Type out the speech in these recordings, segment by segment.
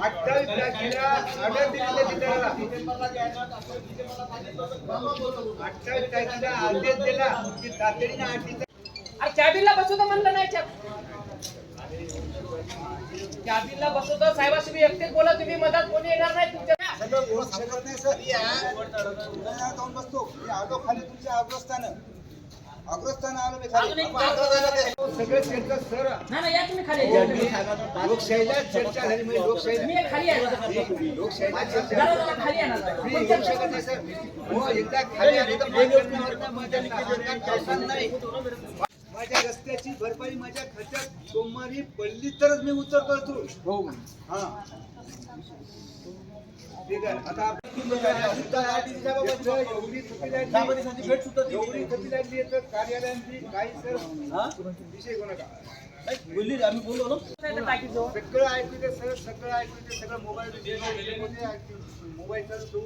अठ्ठावीस तारखेला आदेश दिला की तातडीने बसवतो म्हणलं नाही कॅबिनला बसवतो साहेबा तुम्ही एकटेच बोला तुम्ही मदत कोणी येणार नाही तुमच्या अजून एक सगळे चर्चा सर नाही नाही या तुम्ही खाली. या. लोकशाहीला चर्चा झाली म्हणजे लोकशाही मी एक खाली आहे. लोकशाहीला चर्चा जरा जरा खाली आहे ना जरा. मी येऊ शकत नाही सर हो एकदा खाली आले तर माझ्या नाही. रस्त्याची भरपाई माझ्या खात्यात सोमवारी पडली तरच मी उत्तर करतो. हो. हा. ठीक आहे आता कार्यालयांची काही सर विषय कोणा का बोलली आम्ही बोललो ना सगळं ऐकू ते सर सगळं ऐकू ते सगळं मोबाईल मोबाईल तू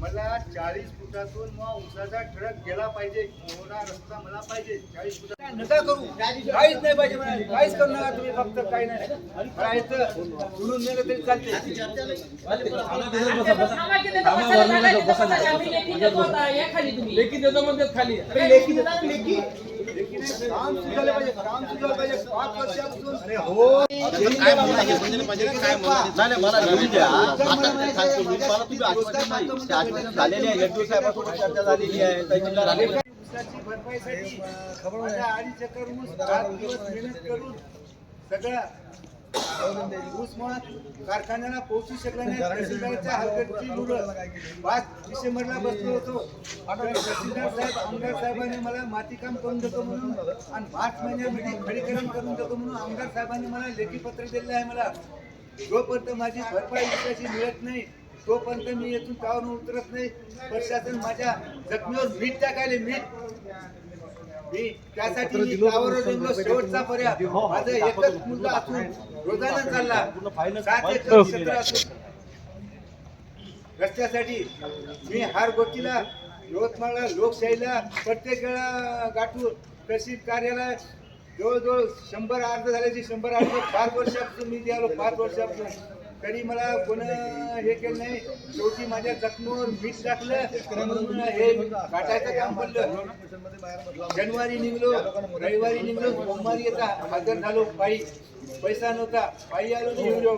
मला चाळीस फुटातून मग उसाचा ट्रक गेला पाहिजे. मोठा रस्ता मला पाहिजे. चाळीस फुटा नका करू. काहीच नाही पाहिजे मला. काहीच करू नका तुम्ही फक्त. काही नाही. राहायचं सोडून नेलं तरी चालते लेखी देतो आता. या खाली. तुम्ही लेखी देतो म्हणतात खाली अरे लेखी हो. झालेली आहे. एक साहेबासोबत चर्चा झालेली आहे. भरपाईसाठी माझा अडीच एकर ऊस सात दिवस मेहनत करून सगळा कारखान्याला पोहोचू शकला नाही. तहसीलदाराच्या मुलं पाच डिसेंबरला बसलो होतो. तहसीलदार साहेब आमदार साहेबांनी मला मातीकाम करून देतो म्हणून आणि मार्च महिन्यामध्ये खडीकरण करून देतो म्हणून आमदार साहेबांनी मला लेखी पत्र दिलेलं आहे मला. जोपर्यंत माझी भरपाई विकायची मिळत नाही तोपर्यंत मी येथून टावरून उतरत नाही. प्रशासन माझ्या जखमीवर मीठ टाकायले मीठ मी त्यासाठी मी शेवटचा पर्याय. माझा एकच मुलगा असून रोजाना चालला. सात एकर क्षेत्र असून रस्त्यासाठी मी हार गोष्टीला यवतमाळला लोकशाहीला प्रत्येक वेळा गाठून तहसील कार्यालय जवळजवळ शंभर अर्ज झाल्याची शंभर अर्ज. पाच वर्षापासून मी द्यालो पाच वर्षापासून. तरी मला कोण हे केलं नाही. शेवटी माझ्या जखमीवर मीठ टाकलं हे गाठायचं काम पडलं. शनिवारी निघलो रविवारी निघलो सोमवारी येता हजर झालो. पायी पैसा नव्हता. पायी आलो निघलो